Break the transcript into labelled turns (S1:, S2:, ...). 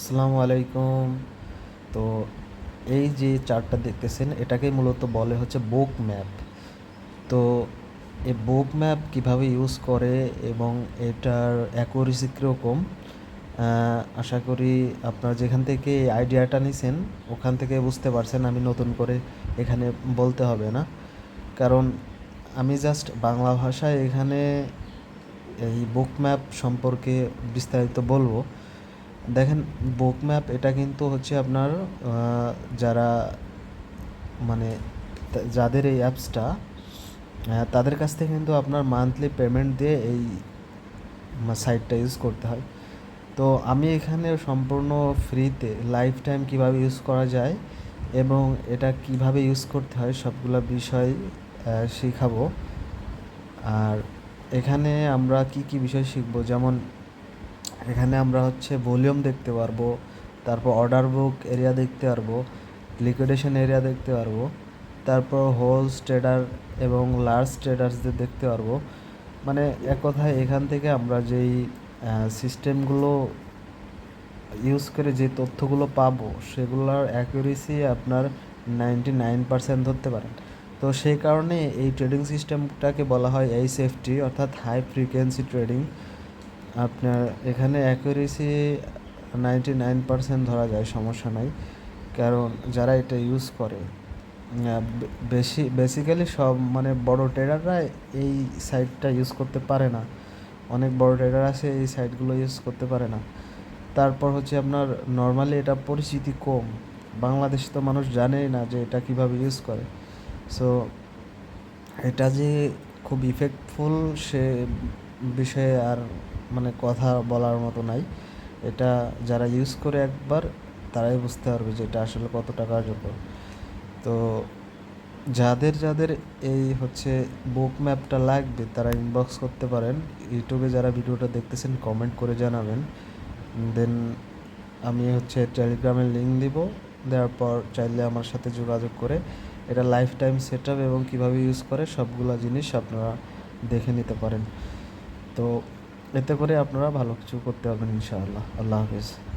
S1: আসসালামু আলাইকুম। তো এই যে চার্টটা দেখতেছেন, এটাকে মূলত বলে হচ্ছে বুক ম্যাপ। তো এই বুক ম্যাপ কীভাবে ইউজ করে এবং এটার অ্যাকুরেসি কীরকম আশা করি আপনারা যেখান থেকে আইডিয়াটা নিছেন, ওখান থেকে বুঝতে পারছেন, আমি নতুন করে এখানে বলতে হবে না। কারণ আমি জাস্ট বাংলা ভাষায় এখানে এই বুক ম্যাপ সম্পর্কে বিস্তারিত বলব। দেখেন বুক ম্যাপ এটা কিন্তু হচ্ছে আপনার যারা মানে যাদের এই অ্যাপসটা তাদের কাছ থেকে কিন্তু আপনার মান্থলি পেমেন্ট দিয়ে এই সাইটটা ইউজ করতে হয়। তো আমি এখানে সম্পূর্ণ ফ্রিতে লাইফ টাইম কীভাবে ইউজ করা যায় এবং এটা কীভাবে ইউজ করতে হয় সবগুলো বিষয় শেখাবো। আর এখানে আমরা কি কি বিষয় শিখব? যেমন এখানে আমরা হচ্ছে ভলিউম দেখতে পারব, তারপর অর্ডার বুক এরিয়া দেখতে পারব লিকুইডেশন এরিয়া দেখতে পারব, তারপর হোলস ট্রেডার এবং লার্জ ট্রেডার্সদের দেখতে পারব। মানে এক কথায় এখান থেকে আমরা যেই সিস্টেমগুলো ইউজ করে যে তথ্যগুলো পাবো, সেগুলোর অ্যাকুরেসি আপনার নাইনটি নাইন পার্সেন্ট ধরতে পারেন। তো সেই কারণে এই ট্রেডিং সিস্টেমটাকে বলা হয় এই সেফটি অর্থাৎ হাই ফ্রিকোয়েন্সি ট্রেডিং আপনার এখানে অ্যাকুরেসি নাইনটি নাইন পার্সেন্ট ধরা যায়, সমস্যা নাই। কারণ যারা এটা ইউজ করে বেশি বেসিক্যালি সব মানে বড় ট্রেডাররা এই সাইটটা ইউজ করতে পারে না। অনেক বড় ট্রেডার আছে, এই সাইটগুলো ইউজ করতে পারে না। তারপর হচ্ছে আপনার নর্মালি এটা পরিচিতি কম। বাংলাদেশে তো মানুষ জানেই না যে এটা কীভাবে ইউজ করে। সো এটা যে খুব ইফেক্টফুল সে বিষয়ে আর মানে কথা বলার মতো নাই। এটা যারা ইউজ করে একবার, তারাই বুঝতে পারবে যে এটা আসলে কতটা কার্যকর। তো যাদের যাদের এই হচ্ছে বুক ম্যাপটা লাগবে, তারা ইনবক্স করতে পারেন। ইউটিউবে যারা ভিডিওটা দেখতেছেন কমেন্ট করে জানাবেন। দেন আমি হচ্ছে টেলিগ্রামের লিঙ্ক দিব। দেওয়ার পর চাইলে আমার সাথে যোগাযোগ করে এটা লাইফ টাইম সেট এবং কীভাবে ইউজ করে, সবগুলো জিনিস আপনারা দেখে নিতে পারেন। তো এতে করে আপনারা ভালো কিছু করতে পারবেন ইনশাআল্লাহ। আল্লাহ হাফিজ।